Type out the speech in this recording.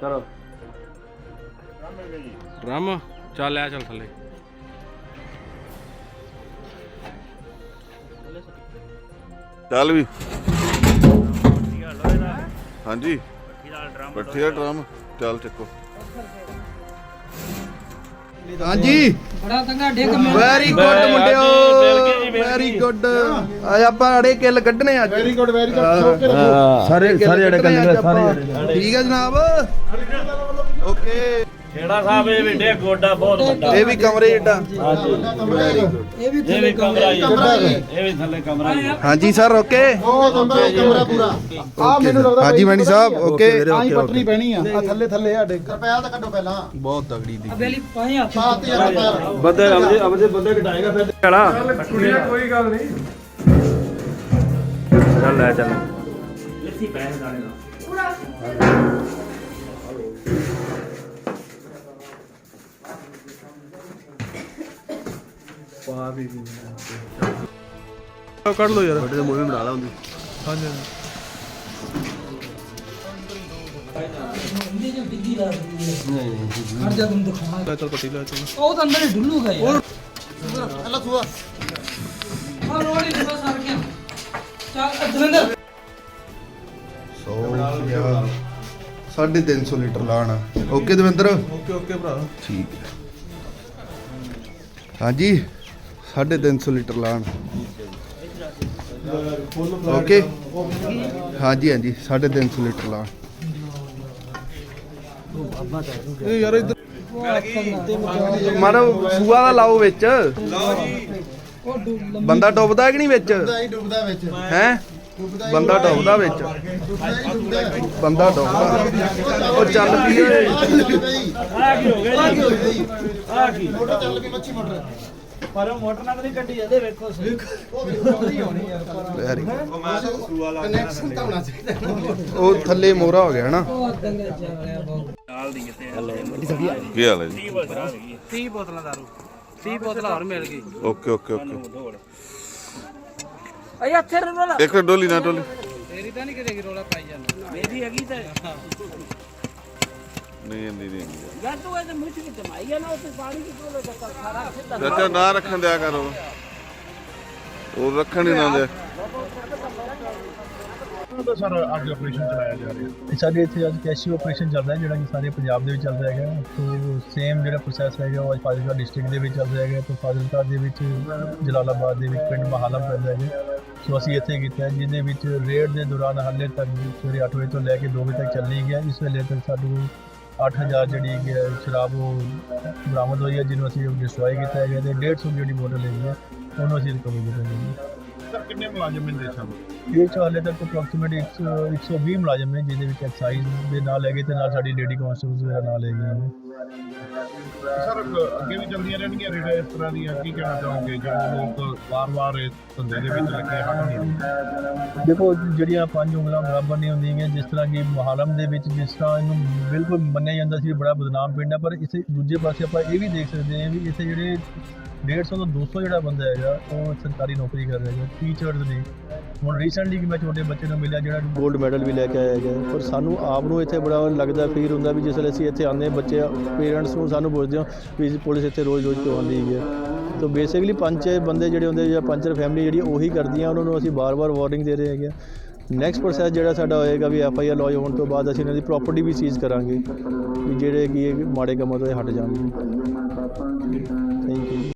ਕਰੋ। ਡਰਮ ਚੱਲ ਆ ਚੱਲ ਥੱਲੇ। ਚੱਲ ਵੀ। ਹਾਂਜੀ। ਪੱਠੀ ਦਾ ਡਰਮ। ਚੱਲ ਚੱਕੋ। ਹਾਂਜੀ। ਬੜਾ ਤੰਗਾ ਡਿੱਗ ਮੈਂ ਵੈਰੀ ਗੁੱਡ ਮੁੰਡਿਓ ਵੈਰੀ ਗੁੱਡ ਅੱਜ ਆਪਾਂ ਅੜੇ ਕਿੱਲ ਕੱਢਣੇ ਅੱਜ। ਵੈਰੀ ਗੁੱਡ ਵੈਰੀ ਗੁੱਡ ਸਾਰੇ ਸਾਰੇ ਅੜੇ ਕੱਢਣੇ ਸਾਰੇ ਠੀਕ ਹੈ ਜਨਾਬ। ਓਕੇ। ਖੇੜਾ ਸਾਹਿਬ ਇਹ ਵੱਡੇ ਗੋਡਾ ਬਹੁਤ ਵੱਡਾ। ਇਹ ਵੀ ਕਮਰੇ ਏਡਾ। ਇਹ ਵੀ ਇਹ ਵੀ ਕਮਰਾ ਹੀ ਇਹ ਵੀ ਥੱਲੇ ਕਮਰਾ ਹੀ ਹਾਂਜੀ ਸਰ ਓਕੇ? ਹਾਂਜੀ ਮੈਣੀ ਸਾਹਿਬ ਓਕੇ। ਆਈ ਪਟਰੀ ਪੈਣੀ ਆ ਆ ਥੱਲੇ ਥੱਲੇ ਆ ਡਿੱਗ। ਰੁਪਿਆ ਤਾਂ ਕੱਢੋ ਪਹਿਲਾਂ। ਬਹੁਤ ਤਗੜੀ ਦੀ। ਅਬੇਲੀ ਪਾਏ ਹੱਥ ਸਾਤ ਹਜ਼ਾਰ ਰੁਪਿਆ ਬੰਦੇ ਅਮਦੇ ਬੰਦੇ ਘਟਾਏਗਾ ਫਿਰ। ਚਲਾ। ਚੱਲ ਲੈ ਚੱਲ। ਪੈਸੇ ਦਾਣੇ ਦਾ ਕੱਢ ਲਓ ਯਾਰ। ਤੁਹਾਡੇ ਮੂਵੀ ਬਣਾ ਲਾ ਹੁੰਦੀ ਇਹਦੇ ਜੋ ਬਿੱਦੀ ਲਾ ਦਿੱਤੀ ਨਹੀਂ ਨਹੀਂ ਹਰ ਜਗ੍ਹਾ ਦਿਖਾਉਣਾ ਲੈ ਚੱਲ ਪੱਟੀ ਲੈ ਚੱਲ। ਉਹ ਤਾਂ ਅੰਦਰ ਹੀ ਡੁੱਲੂਗਾ ਯਾਰ। ਅੱਲਾ ਸੁਆ। ਹਾਂ ਰੋੜੀ ਦੇ ਬਸ ਸਰ ਗਿਆ ਚੱਲ ਦਵਿੰਦਰ। ਸੋ ਸਾਢੇ 300 ਲੀਟਰ ਲਾਣਾ। ਓਕੇ ਦਵਿੰਦਰ? ਓਕੇ ਓਕੇ ਭਰਾ। ਠੀਕ ਹੈ। ਹਾਂਜੀ? 350 ਲੀਟਰ ਲਾਣ। ਓਕੇ। ਹਾਂਜੀ ਹਾਂਜੀ 350 ਲੀਟਰ ਲਾਣ। ਇਹ ਯਾਰ ਇੱਧਰ ਮਾਰੋ ਸੂਆ ਦਾ ਲਾਓ ਵਿੱਚ। ਬੰਦਾ ਡੁੱਬਦਾ ਕਿ ਨਹੀਂ ਵਿੱਚ? ਡੁੱਬਦਾ ਹੀ ਡੁੱਬਦਾ ਵਿੱਚ। ਹੈ? ਬੰਦਾ ਡੁੱਬਦਾ ਵਿੱਚ। ਬੰਦਾ ਡੁੱਬਦਾ। ਉਹ ਚੱਲ ਪਈ ਓਏ। ਆ ਕੀ ਹੋ ਗਿਆ ਜੀ ਆ ਕੀ ਮੋਟਰ ਚੱਲ ਗਈ ਮੱਛੀ ਮੋਟਰ। ਪਰ ਉਹ ਮੋਟਰ ਨਾਲ ਨਹੀਂ ਕੱਢੀ ਜਾਂਦੇ ਵੇਖੋ ਸਹੀ। Very good। ਕਨੈਕਸ਼ਨ ਤਾਂ ਹੋਣਾ ਚਾਹੀਦਾ। ਉਹ ਥੱਲੇ ਮੋਰਾ ਹੋ ਗਿਆ ਨਾ ਉਹ ਦੰਗਾ ਚੱਲਿਆ ਬਹੁਤ। ਕੀ ਹਾਲ ਹੈ ਜੀ? 30 ਬੋਤਲਾਂ ਦਾਰੂ। 30 ਬੋਤਲਾਂ ਹੋਰ ਮਿਲ ਗਈ। Okay okay okay. ਅਈ ਇੱਥੇ ਰੋਲਾ ਇੱਕ ਡੋਲੀ ਨਾ ਡੋਲੀ। ਤੇਰੀ ਤਾਂ ਨਹੀਂ ਕਿਤੇ ਰੋਲਾ ਪਾਈ ਜਾਂਦਾ। ਮੇਰੀ ਹੈਗੀ ਤਾਂ। ਨਹੀਂ ਨਹੀਂ ਨਹੀਂ ਯਾਰ ਤੂੰ ਇਹ ਮੁੱਠੀ ਵਿੱਚ ਮਾਈ ਆ ਨਾ ਉੱਥੇ ਪਾਣੀ ਕਿ ਕੋਲ ਦਾ ਸਾਰਾ ਸਿੱਧਾ ਚਾਚਾ ਨਾ ਰੱਖਣ ਦਿਆ ਕਰੋ। ਉਹ ਰੱਖਣ ਹੀ ਨਾ ਦੇ ਸਰ ਅੱਜ ਆਪਰੇਸ਼ਨ ਚਲਾਇਆ ਜਾ ਰਿਹਾ। ਸਾਡੇ ਇੱਥੇ ਅੱਜ ਕੈਸ਼ੀ ਆਪਰੇਸ਼ਨ ਚੱਲ ਰਿਹਾ ਜਿਹੜਾ ਕਿ ਸਾਰੇ ਪੰਜਾਬ ਦੇ ਵਿੱਚ ਚੱਲ ਰਿਹਾ ਹੈਗਾ। ਤੋਂ ਸੇਮ ਜਿਹੜਾ ਪ੍ਰੋਸੈਸ ਹੈਗਾ ਉਹ ਅੱਜ ਫਾਜ਼ਿਲਕਾ ਡਿਸਟ੍ਰਿਕਟ ਦੇ ਵਿੱਚ ਚੱਲ ਰਿਹਾ ਹੈਗਾ। ਤੋਂ ਫਾਜ਼ਿਲਕਾ ਦੇ ਵਿੱਚ ਜਲਾਲਾਬਾਦ ਦੇ ਵਿੱਚ ਪਿੰਡ ਮਹਾਲਮ ਪੈਂਦਾ ਹੈਗਾ। ਸੋ ਅਸੀਂ ਇੱਥੇ ਕੀਤਾ ਹੈ, ਜਿਹਦੇ ਵਿੱਚ ਰੇਡ ਦੇ ਦੌਰਾਨ ਹਾਲੇ ਤੱਕ ਸਵੇਰੇ 8 ਵਜੇ ਤੋਂ ਲੈ ਕੇ 2 ਵਜੇ ਤੱਕ ਚੱਲੀ ਗਿਆ। ਇਸ ਵੇਲੇ ਤੱਕ ਸਾਨੂੰ 8000 ਜਿਹੜੀ ਹੈਗੀ ਹੈ, ਸ਼ਰਾਬ ਉਹ ਬਰਾਮਦ ਹੋਈ ਹੈ, ਜਿਹਨੂੰ ਅਸੀਂ ਡਿਸਟਰੋਏ ਕੀਤਾ ਹੈਗਾ ਤੇ 150 ਜਿਹੜੀ ਬੋਤਲ ਹੈਗੀ ਹੈ, ਉਹਨੂੰ ਅਸੀਂ ਰਿਕਵਰ ਕੀਤਾ ਹੈਗਾ ਸਰ ਕਿੰਨੇ ਮੁਲਾਜ਼ਮ ਇੰਦੇ ਸਨ? ਇਹ 'ਚ ਹਾਲੇ ਤੱਕ ਅਪਰੋਕਸੀਮੇਟ 120 ਮੁਲਾਜ਼ਮ ਨੇ ਜਿਹਦੇ ਵਿੱਚ ਐਕਸਾਈਜ਼ ਦੇ ਨਾਲ ਹੈਗੇ ਤੇ ਨਾਲ ਸਾਡੀ ਲੇਡੀ ਕਾਂਸਟੇਬਲਸ ਵਗੈਰਾ ਨਾਲ ਹੈਗੀਆਂ ਨੇ। ਸਰ ਅੱਗੇ ਵੀ ਚੱਲਦੀਆਂ ਰਹਿਣਗੀਆਂ ਰੇਡਾਂ ਇਸ ਤਰ੍ਹਾਂ ਦੀਆਂ? ਕੀ ਕਹਿਣਾ ਚਾਹੋਗੇ? ਜਿਹੜੇ ਲੋਕ ਵਾਰ-ਵਾਰ ਇਸ ਧੰਦੇ ਦੇ ਵਿੱਚ ਲੱਗੇ ਹਟ ਨਹੀਂ? ਰਹੇ ਦੇਖੋ ਜਿਹੜੀਆਂ ਪੰਜ ਉਂਗਲਾਂ ਬਰਾਬਰ ਨਹੀਂ ਹੁੰਦੀਆਂ ਜਿਸ ਤਰ੍ਹਾਂ ਕਿ ਮੁਹੱਰਮ ਦੇ ਵਿੱਚ ਜਿਸ ਤਰ੍ਹਾਂ ਇਹਨੂੰ ਬਿਲਕੁਲ ਮੰਨਿਆ ਜਾਂਦਾ ਸੀ ਬੜਾ ਬਦਨਾਮ ਪਿੰਡ ਹੈ ਪਰ ਇਸੇ ਦੂਜੇ ਪਾਸੇ ਆਪਾਂ ਇਹ ਵੀ ਦੇਖ ਸਕਦੇ ਹਾਂ ਵੀ ਇੱਥੇ ਜਿਹੜੇ 150 ਤੋਂ 200 ਜਿਹੜਾ ਬੰਦਾ ਹੈਗਾ ਉਹ ਸਰਕਾਰੀ ਨੌਕਰੀ ਕਰ ਰਿਹਾ ਹੈ ਟੀਚਰਸ ਨੇ। ਹੁਣ ਰੀਸੈਂਟਲੀ ਕਿ ਮੈਂ ਛੋਟੇ ਬੱਚੇ ਨੂੰ ਮਿਲਿਆ ਜਿਹੜਾ 골ਡ ਮੈਡਲ ਵੀ ਲੈ ਕੇ ਆਇਆ ਹੈਗਾ ਪਰ ਸਾਨੂੰ ਆਪ ਨੂੰ ਇੱਥੇ ਬੜਾ ਲੱਗਦਾ ਫੀਲ ਹੁੰਦਾ ਵੀ ਜਿਸ ਵੇਲੇ ਅਸੀਂ ਇੱਥੇ ਆਉਂਦੇ ਹਾਂ ਬੱਚੇ ਪੇਰੈਂਟਸ ਨੂੰ ਸਾਨੂੰ ਪੁੱਛਦੇ ਹੋ ਵੀ ਪੁਲਿਸ ਇੱਥੇ ਰੋਜ਼-ਰੋਜ਼ ਕਿਉਂ ਆਉਂਦੀ ਹੈਗੀ ਹੈ। ਤਾਂ ਬੇਸਿਕਲੀ ਪੰਜ ਬੰਦੇ ਜਿਹੜੇ ਹੁੰਦੇ ਜਾਂ ਪੰਚਰ ਫੈਮਿਲੀ ਜਿਹੜੀ ਉਹੀ ਕਰਦੀਆਂ, ਉਹਨਾਂ ਨੂੰ ਅਸੀਂ ਬਾਰ-ਬਾਰ ਵਾਰਨਿੰਗ ਦੇ ਰਹੇ ਹੈਗੇ ਹਾਂ। ਨੈਕਸਟ ਪ੍ਰੋਸੈਸ ਜਿਹੜਾ ਸਾਡਾ ਹੋਏਗਾ ਵੀ ਐਫ ਆਈ ਆਰ ਲੌਜ ਹੋਣ ਤੋਂ ਬਾਅਦ ਅਸੀਂ ਇਹਨਾਂ ਦੀ ਪ੍ਰਾਪਰਟੀ ਵੀ ਸੀਜ਼ ਕਰਾਂਗੇ, ਵੀ ਜਿਹੜੇ ਕਿ ਮਾੜੇ ਕੰਮਾਂ ਤੋਂ ਇਹ ਹਟ ਜਾਣਗੇ।